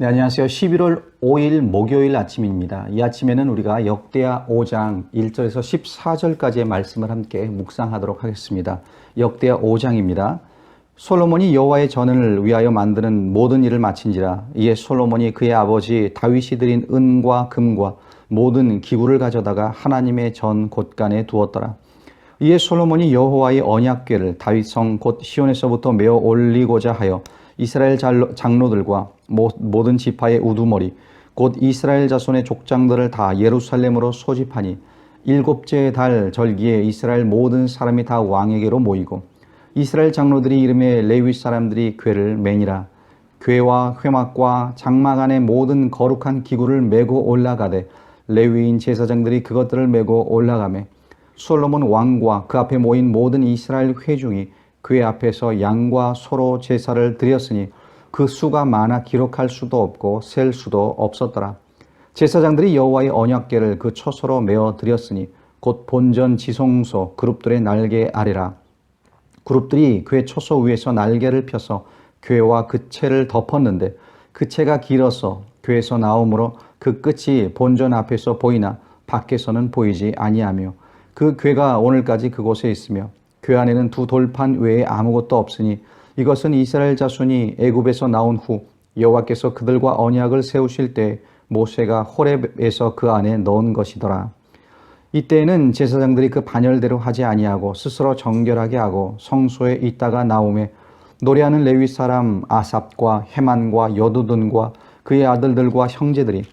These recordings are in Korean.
네, 안녕하세요. 11월 5일 목요일 아침입니다. 이 아침에는 우리가 역대하 5장 1절에서 14절까지의 말씀을 함께 묵상하도록 하겠습니다. 역대하 5장입니다. 솔로몬이 여호와의 전을 위하여 만드는 모든 일을 마친지라 이에 솔로몬이 그의 아버지 다윗이 드린 은과 금과 모든 기구를 가져다가 하나님의 전 곳간에 두었더라. 이에 솔로몬이 여호와의 언약궤를 다윗성 곧 시온에서부터 메어 올리고자 하여 이스라엘 장로들과 모든 지파의 우두머리 곧 이스라엘 자손의 족장들을 다 예루살렘으로 소집하니 일곱째 달 절기에 이스라엘 모든 사람이 다 왕에게로 모이고 이스라엘 장로들이 이름에 레위 사람들이 궤를 매니라. 궤와 회막과 장막 안에 모든 거룩한 기구를 메고 올라가되 레위인 제사장들이 그것들을 메고 올라가매 솔로몬 왕과 그 앞에 모인 모든 이스라엘 회중이 그의 앞에서 양과 소로 제사를 드렸으니 그 수가 많아 기록할 수도 없고 셀 수도 없었더라. 제사장들이 여호와의 언약궤를 그 처소로 메어 드렸으니 곧 본전 지성소 그룹들의 날개 아래라. 그룹들이 그의 처소 위에서 날개를 펴서 궤와 그 채를 덮었는데 그 채가 길어서 궤에서 나오므로 그 끝이 본전 앞에서 보이나 밖에서는 보이지 아니하며 그 궤가 오늘까지 그곳에 있으며 궤 안에는 두 돌판 외에 아무것도 없으니 이것은 이스라엘 자손이 애굽에서 나온 후 여호와께서 그들과 언약을 세우실 때 모세가 호렙에서 그 안에 넣은 것이더라. 이때에는 제사장들이 그 반열대로 하지 아니하고 스스로 정결하게 하고 성소에 있다가 나오매 노래하는 레위 사람 아삽과 헤만과 여두둔과 그의 아들들과 형제들이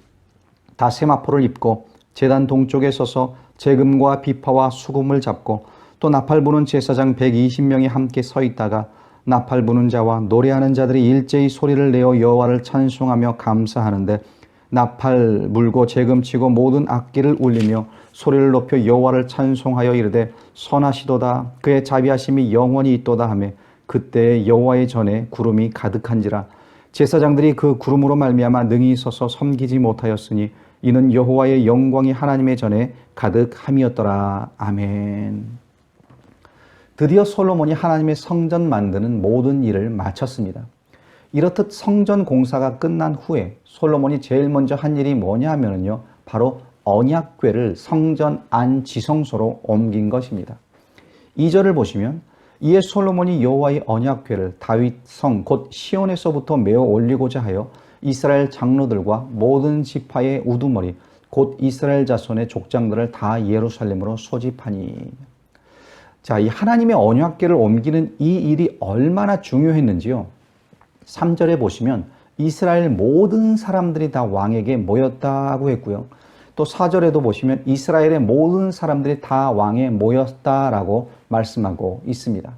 다 세마포를 입고 제단 동쪽에 서서 재금과 비파와 수금을 잡고 또 나팔 부는 제사장 120명이 함께 서 있다가 나팔 부는 자와 노래하는 자들이 일제히 소리를 내어 여호와를 찬송하며 감사하는데 나팔 물고 재금치고 모든 악기를 울리며 소리를 높여 여호와를 찬송하여 이르되 선하시도다. 그의 자비하심이 영원히 있도다 하며 그때 여호와의 전에 구름이 가득한지라. 제사장들이 그 구름으로 말미암아 능히 서서 섬기지 못하였으니 이는 여호와의 영광이 하나님의 전에 가득함이었더라. 아멘. 드디어 솔로몬이 하나님의 성전 만드는 모든 일을 마쳤습니다. 이렇듯 성전 공사가 끝난 후에 솔로몬이 제일 먼저 한 일이 뭐냐 하면요. 바로 언약궤를 성전 안 지성소로 옮긴 것입니다. 2절을 보시면 이에 솔로몬이 여호와의 언약궤를 다윗 성 곧 시온에서부터 메어 올리고자 하여 이스라엘 장로들과 모든 지파의 우두머리 곧 이스라엘 자손의 족장들을 다 예루살렘으로 소집하니 자, 이 하나님의 언약궤를 옮기는 이 일이 얼마나 중요했는지요. 3절에 보시면 이스라엘 모든 사람들이 다 왕에게 모였다고 했고요. 또 4절에도 보시면 이스라엘의 모든 사람들이 다 왕에 모였다라고 말씀하고 있습니다.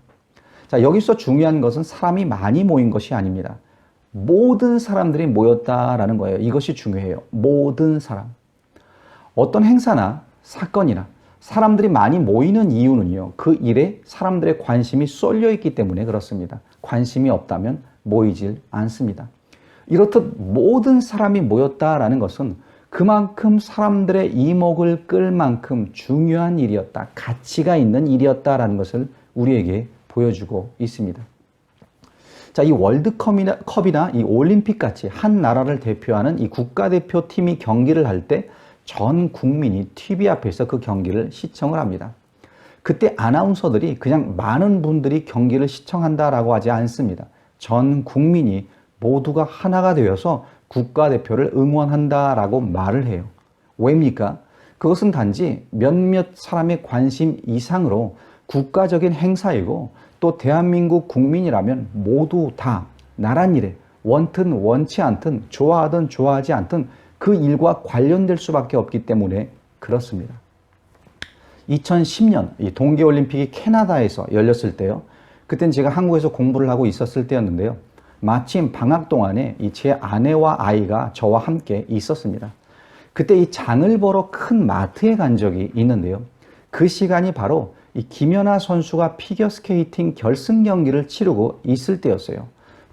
자, 여기서 중요한 것은 사람이 많이 모인 것이 아닙니다. 모든 사람들이 모였다라는 거예요. 이것이 중요해요. 모든 사람. 어떤 행사나 사건이나 사람들이 많이 모이는 이유는요. 그 일에 사람들의 관심이 쏠려 있기 때문에 그렇습니다. 관심이 없다면 모이질 않습니다. 이렇듯 모든 사람이 모였다라는 것은 그만큼 사람들의 이목을 끌 만큼 중요한 일이었다. 가치가 있는 일이었다라는 것을 우리에게 보여주고 있습니다. 자, 이 월드컵이나 컵이나 이 올림픽 같이 한 나라를 대표하는 이 국가대표팀이 경기를 할 때 전 국민이 TV 앞에서 그 경기를 시청을 합니다. 그때 아나운서들이 그냥 많은 분들이 경기를 시청한다라고 하지 않습니다. 전 국민이 모두가 하나가 되어서 국가대표를 응원한다라고 말을 해요. 왜입니까? 그것은 단지 몇몇 사람의 관심 이상으로 국가적인 행사이고 또 대한민국 국민이라면 모두 다 나란 일에 원튼 원치 않든 좋아하든 좋아하지 않든 그 일과 관련될 수밖에 없기 때문에 그렇습니다. 2010년 동계올림픽이 캐나다에서 열렸을 때요. 그땐 제가 한국에서 공부를 하고 있었을 때였는데요. 마침 방학 동안에 제 아내와 아이가 저와 함께 있었습니다. 그때 이 장을 보러 큰 마트에 간 적이 있는데요. 그 시간이 바로 이 김연아 선수가 피겨스케이팅 결승 경기를 치르고 있을 때였어요.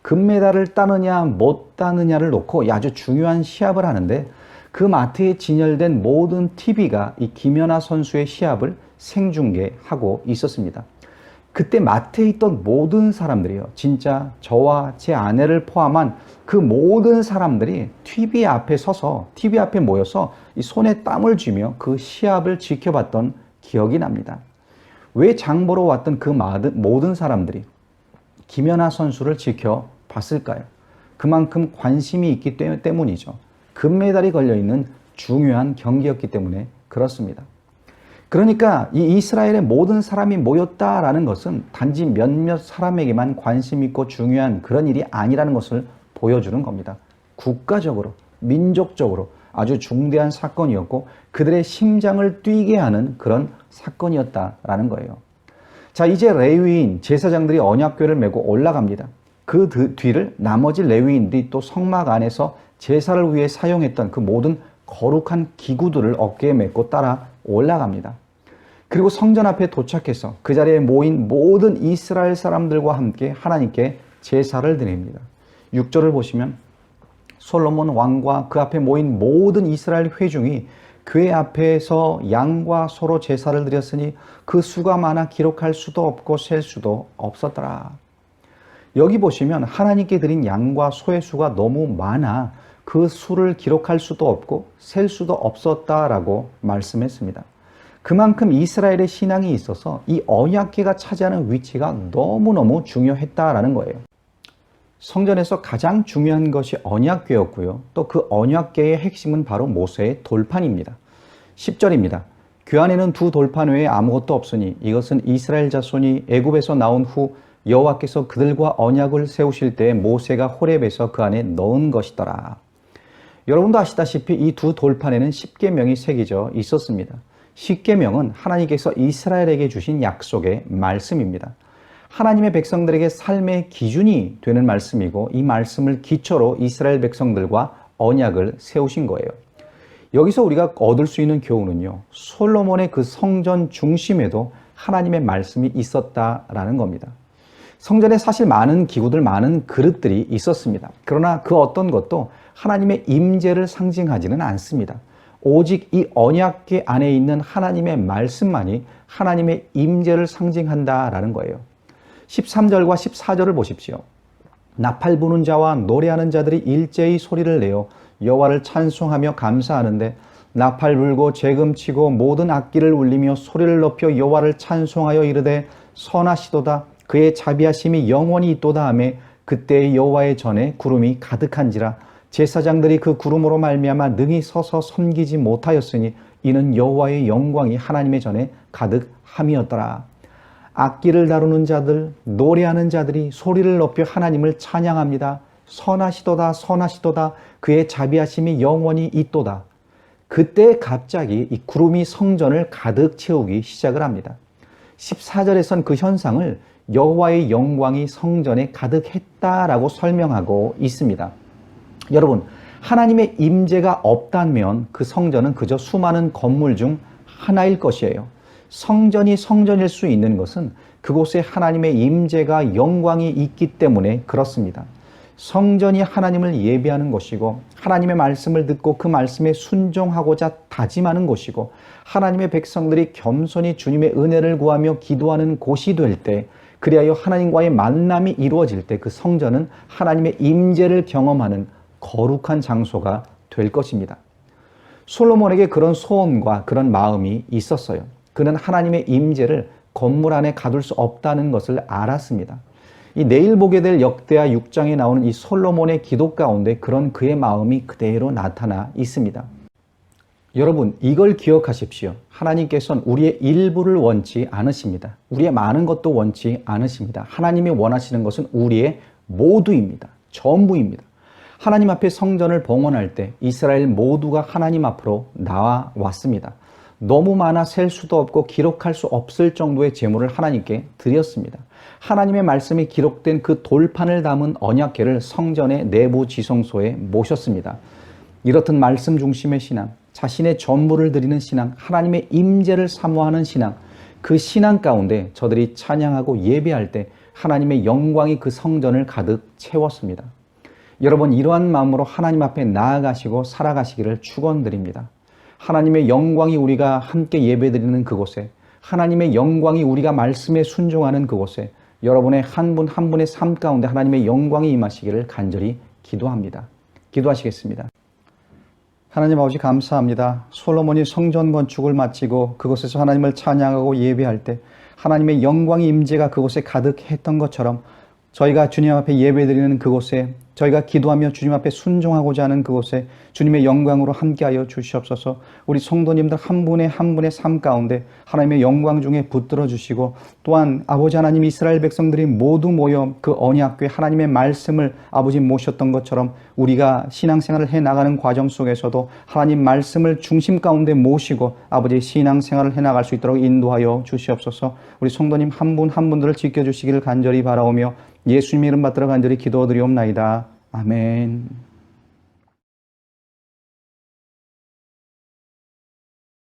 금메달을 따느냐 못 따느냐를 놓고 아주 중요한 시합을 하는데 그 마트에 진열된 모든 TV가 이 김연아 선수의 시합을 생중계하고 있었습니다. 그때 마트에 있던 모든 사람들이요. 진짜 저와 제 아내를 포함한 그 모든 사람들이 TV 앞에 서서 TV 앞에 모여서 이 손에 땀을 쥐며 그 시합을 지켜봤던 기억이 납니다. 왜 장보러 왔던 그 모든 사람들이 김연아 선수를 지켜 봤을까요? 그만큼 관심이 있기 때문이죠. 금메달이 걸려있는 중요한 경기였기 때문에 그렇습니다. 그러니까 이 이스라엘의 모든 사람이 모였다라는 것은 단지 몇몇 사람에게만 관심 있고 중요한 그런 일이 아니라는 것을 보여주는 겁니다. 국가적으로, 민족적으로 아주 중대한 사건이었고 그들의 심장을 뛰게 하는 그런 사건이었다라는 거예요. 자, 이제 레위인 제사장들이 언약궤를 메고 올라갑니다. 그 뒤를 나머지 레위인들이 또 성막 안에서 제사를 위해 사용했던 그 모든 거룩한 기구들을 어깨에 메고 따라 올라갑니다. 그리고 성전 앞에 도착해서 그 자리에 모인 모든 이스라엘 사람들과 함께 하나님께 제사를 드립니다. 6절을 보시면 솔로몬 왕과 그 앞에 모인 모든 이스라엘 회중이 그의 앞에서 양과 소로 제사를 드렸으니 그 수가 많아 기록할 수도 없고 셀 수도 없었더라. 여기 보시면 하나님께 드린 양과 소의 수가 너무 많아 그 수를 기록할 수도 없고 셀 수도 없었다라고 말씀했습니다. 그만큼 이스라엘의 신앙이 있어서 이 언약궤가 차지하는 위치가 너무너무 중요했다라는 거예요. 성전에서 가장 중요한 것이 언약궤였고요. 또 그 언약궤의 핵심은 바로 모세의 돌판입니다. 10절입니다. 그 안에는 두 돌판 외에 아무것도 없으니 이것은 이스라엘 자손이 애굽에서 나온 후 여호와께서 그들과 언약을 세우실 때 모세가 호렙에서 그 안에 넣은 것이더라. 여러분도 아시다시피 이 두 돌판에는 십계명이 새겨져 있었습니다. 십계명은 하나님께서 이스라엘에게 주신 약속의 말씀입니다. 하나님의 백성들에게 삶의 기준이 되는 말씀이고 이 말씀을 기초로 이스라엘 백성들과 언약을 세우신 거예요. 여기서 우리가 얻을 수 있는 교훈은요. 솔로몬의 그 성전 중심에도 하나님의 말씀이 있었다라는 겁니다. 성전에 사실 많은 기구들, 많은 그릇들이 있었습니다. 그러나 그 어떤 것도 하나님의 임재를 상징하지는 않습니다. 오직 이 언약계 안에 있는 하나님의 말씀만이 하나님의 임재를 상징한다라는 거예요. 13절과 14절을 보십시오. 나팔 부는 자와 노래하는 자들이 일제히 소리를 내어 여호와를 찬송하며 감사하는데 나팔 불고 재금치고 모든 악기를 울리며 소리를 높여 여호와를 찬송하여 이르되 선하시도다 그의 자비하심이 영원히 있도다 하며 그때 여호와의 전에 구름이 가득한지라 제사장들이 그 구름으로 말미암아 능히 서서 섬기지 못하였으니 이는 여호와의 영광이 하나님의 전에 가득함이었더라. 악기를 다루는 자들, 노래하는 자들이 소리를 높여 하나님을 찬양합니다. 선하시도다, 선하시도다. 그의 자비하심이 영원히 있도다. 그때 갑자기 이 구름이 성전을 가득 채우기 시작을 합니다. 14절에선 그 현상을 여호와의 영광이 성전에 가득했다라고 설명하고 있습니다. 여러분, 하나님의 임재가 없다면 그 성전은 그저 수많은 건물 중 하나일 것이에요. 성전이 성전일 수 있는 것은 그곳에 하나님의 임재가 영광이 있기 때문에 그렇습니다. 성전이 하나님을 예배하는 곳이고 하나님의 말씀을 듣고 그 말씀에 순종하고자 다짐하는 곳이고 하나님의 백성들이 겸손히 주님의 은혜를 구하며 기도하는 곳이 될 때 그리하여 하나님과의 만남이 이루어질 때 그 성전은 하나님의 임재를 경험하는 거룩한 장소가 될 것입니다. 솔로몬에게 그런 소원과 그런 마음이 있었어요. 그는 하나님의 임재를 건물 안에 가둘 수 없다는 것을 알았습니다. 이 내일 보게 될 역대하 6장에 나오는 이 솔로몬의 기도 가운데 그런 그의 마음이 그대로 나타나 있습니다. 여러분, 이걸 기억하십시오. 하나님께서는 우리의 일부를 원치 않으십니다. 우리의 많은 것도 원치 않으십니다. 하나님이 원하시는 것은 우리의 모두입니다. 전부입니다. 하나님 앞에 성전을 봉헌할 때 이스라엘 모두가 하나님 앞으로 나와 왔습니다. 너무 많아 셀 수도 없고 기록할 수 없을 정도의 제물을 하나님께 드렸습니다. 하나님의 말씀이 기록된 그 돌판을 담은 언약궤를 성전의 내부 지성소에 모셨습니다. 이렇듯 말씀 중심의 신앙, 자신의 전부를 드리는 신앙, 하나님의 임재를 사모하는 신앙, 그 신앙 가운데 저들이 찬양하고 예배할 때 하나님의 영광이 그 성전을 가득 채웠습니다. 여러분 이러한 마음으로 하나님 앞에 나아가시고 살아가시기를 축원드립니다. 하나님의 영광이 우리가 함께 예배드리는 그곳에 하나님의 영광이 우리가 말씀에 순종하는 그곳에 여러분의 한 분한 분의 삶 가운데 하나님의 영광이 임하시기를 간절히 기도합니다. 기도하시겠습니다. 하나님 아버지 감사합니다. 솔로몬이 성전 건축을 마치고 그곳에서 하나님을 찬양하고 예배할 때 하나님의 영광의 임재가 그곳에 가득했던 것처럼 저희가 주님 앞에 예배드리는 그곳에 저희가 기도하며 주님 앞에 순종하고자 하는 그곳에 주님의 영광으로 함께하여 주시옵소서. 우리 성도님들 한 분의 한 분의 삶 가운데 하나님의 영광 중에 붙들어 주시고 또한 아버지 하나님 이스라엘 백성들이 모두 모여 그 언약궤 하나님의 말씀을 아버지 모셨던 것처럼 우리가 신앙생활을 해 나가는 과정 속에서도 하나님 말씀을 중심 가운데 모시고 아버지 신앙생활을 해 나갈 수 있도록 인도하여 주시옵소서. 우리 성도님 한 분한 분들을 지켜 주시기를 간절히 바라오며 예수님 이름 받들어 간절히 기도드리옵나이다. 아멘.